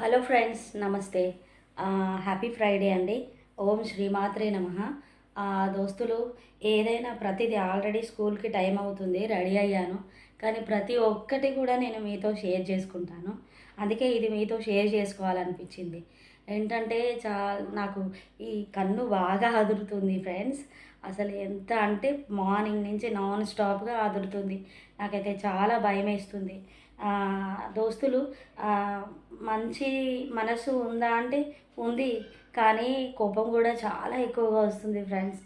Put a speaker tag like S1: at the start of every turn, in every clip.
S1: Hello friends నమస్తే. Happy Friday అండి. ఓం శ్రీమాత్రే నమ. దోస్తులు ఏదైనా ప్రతిదీ ఆల్రెడీ స్కూల్కి టైం అవుతుంది రెడీ అయ్యాను. కానీ ప్రతి ఒక్కటి కూడా నేను మీతో షేర్ చేసుకుంటాను. అందుకే ఇది మీతో షేర్ చేసుకోవాలనిపించింది. ఏంటంటే చా నాకు ఈ కన్ను బాగా అదురుతుంది ఫ్రెండ్స్. అసలు ఎంత అంటే మార్నింగ్ నుంచి నాన్ స్టాప్గా అదురుతుంది. నాకైతే చాలా భయం వేస్తుంది. దోస్తులు మంచి మనసు ఉందా అంటే ఉంది. కానీ కోపం కూడా చాలా ఎక్కువగా వస్తుంది ఫ్రెండ్స్.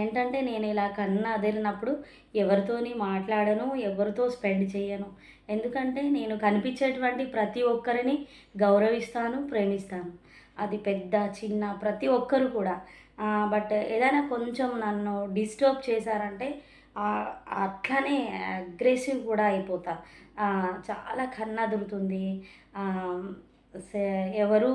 S1: ఏంటంటే నేను ఇలా కన్ను అదిరినప్పుడు ఎవరితోని మాట్లాడను ఎవరితో స్పెండ్ చేయను. ఎందుకంటే నేను కనిపించేటువంటి ప్రతి ఒక్కరిని గౌరవిస్తాను ప్రేమిస్తాను. అది పెద్ద చిన్న ప్రతి ఒక్కరు కూడా. బట్ ఏదైనా కొంచెం నన్ను డిస్టర్బ్ చేశారంటే అట్లనే అట్లానే అగ్రెసివ్ కూడా అయిపోతా. చాలా చాలా కన్నదురుతుంది ఎవరు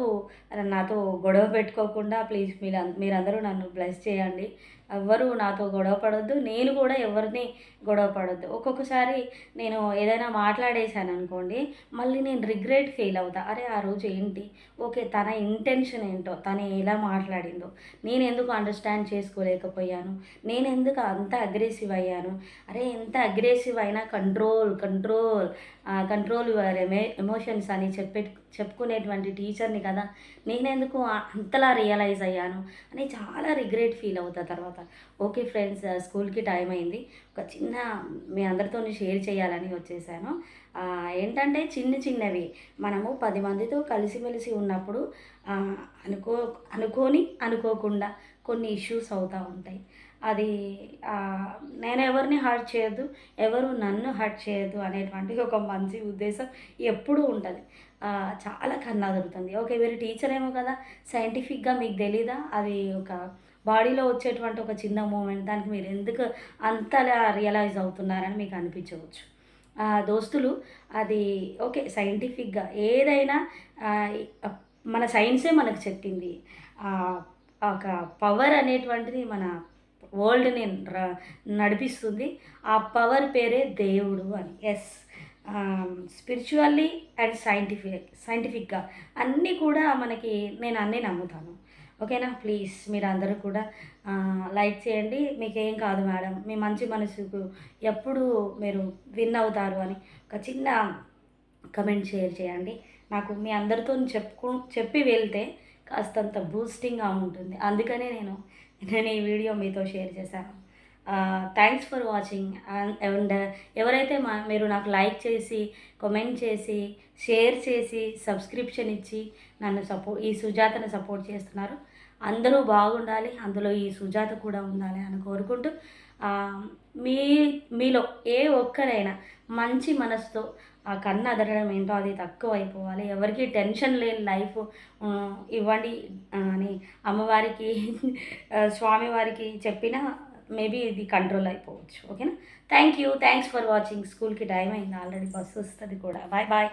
S1: నాతో గొడవ పెట్టుకోకుండా ప్లీజ్ మీరు మీరందరూ నన్ను బ్లెస్ చేయండి. ఎవ్వరు నాతో గొడవ పడొద్దు. నేను కూడా ఎవరిని గొడవ పడొద్దు. ఒక్కొక్కసారి నేను ఏదైనా మాట్లాడేశాను అనుకోండి మళ్ళీ నేను రిగ్రెట్ ఫీల్ అవుతా. అరే ఆ రోజు ఏంటి? ఓకే తన ఇంటెన్షన్ ఏంటో తను ఎలా మాట్లాడిందో. నేను ఎందుకు అండర్స్టాండ్ చేసుకోలేకపోయాను? నేను ఎందుకు అంత అగ్రెసివ్ అయ్యాను? అరే ఎంత అగ్రెసివ్ అయినా కంట్రోల్ కంట్రోల్ కంట్రోల్ యువర్ ఎమే ఎమోషన్స్ అని చెప్పే చెప్పుకునేటువంటి టీచర్ని కదా నేనెందుకు అంతలా రియలైజ్ అయ్యాను? అని చాలా రిగ్రెట్ ఫీల్ అవుతా తర్వాత. ఓకే ఫ్రెండ్స్ స్కూల్కి టైం అయింది. ఒక చిన్న మీ అందరితో షేర్ చేయాలని వచ్చేసాను. ఏంటంటే చిన్న చిన్నవి. మనము పది మందితో కలిసిమెలిసి ఉన్నప్పుడు అనుకో అనుకోని అనుకోకుండా కొన్ని ఇష్యూస్ అవుతూ ఉంటాయి. అది నేను ఎవరిని హర్ట్ చేయొద్దు ఎవరు నన్ను హర్ట్ చేయొద్దు అనేటువంటి ఒక మంచి ఉద్దేశం ఎప్పుడూ ఉంటుంది. చాలా కన్నా దొరుకుతుంది ఓకే మీరు టీచర్ ఏమో కదా సైంటిఫిక్గా మీకు తెలీదా? అది ఒక బాడీలో వచ్చేటువంటి ఒక చిన్న మూమెంట్ దానికి మీరు ఎందుకు అంతలా రియలైజ్ అవుతున్నారని మీకు అనిపించవచ్చు. ఆ, దోస్తులు అది ఓకే సైంటిఫిక్గా ఏదైనా మన సైన్సే మనకు చెప్పింది. ఒక పవర్ అనేటువంటిది మన వరల్డ్ని నడిపిస్తుంది. ఆ పవర్ పేరే దేవుడు అని. ఎస్ స్పిరిచువల్లీ అండ్ సైంటిఫిక్ సైంటిఫిక్గా అన్నీ కూడా మనకి నేను అన్నీ నమ్ముతాను. ఓకేనా? ప్లీజ్ మీరు అందరూ కూడా లైక్ చేయండి. మీకేం కాదు మేడం. మీ మంచి మనసుకు ఎప్పుడు మీరు విన్ అవుతారు అని ఒక చిన్న కమెంట్ షేర్ చేయండి. నాకు మీ అందరితో చెప్పుకు చెప్పి వెళ్తే కాస్తంత బూస్టింగ్గా ఉంటుంది. అందుకనే నేను నేను ఈ వీడియో మీతో షేర్ చేశాను. థ్యాంక్స్ ఫర్ వాచింగ్ అండ్ ఎవరైతే మా మీరు నాకు లైక్ చేసి కామెంట్ చేసి షేర్ చేసి సబ్స్క్రిప్షన్ ఇచ్చి నన్ను సపో ఈ సుజాతను సపోర్ట్ చేస్తున్నారు అందరూ బాగుండాలి అందులో ఈ సుజాత కూడా ఉండాలి అని కోరుకుంటూ మీ మీలో ఏ ఒక్కరైనా మంచి మనసుతో ఆ కన్ను అదరడం ఏంటో అది తక్కువ అయిపోవాలి ఎవరికి టెన్షన్ లేని లైఫ్ ఇవ్వండి అని అమ్మవారికి స్వామివారికి చెప్పినా మేబీ ఇది కంట్రోల్ అయిపోవచ్చు ఓకేనా? Thank you thanks for watching స్కూల్కి టైం అయింది. ఆల్రెడీ బస్సు వస్తుంది కూడా. Bye bye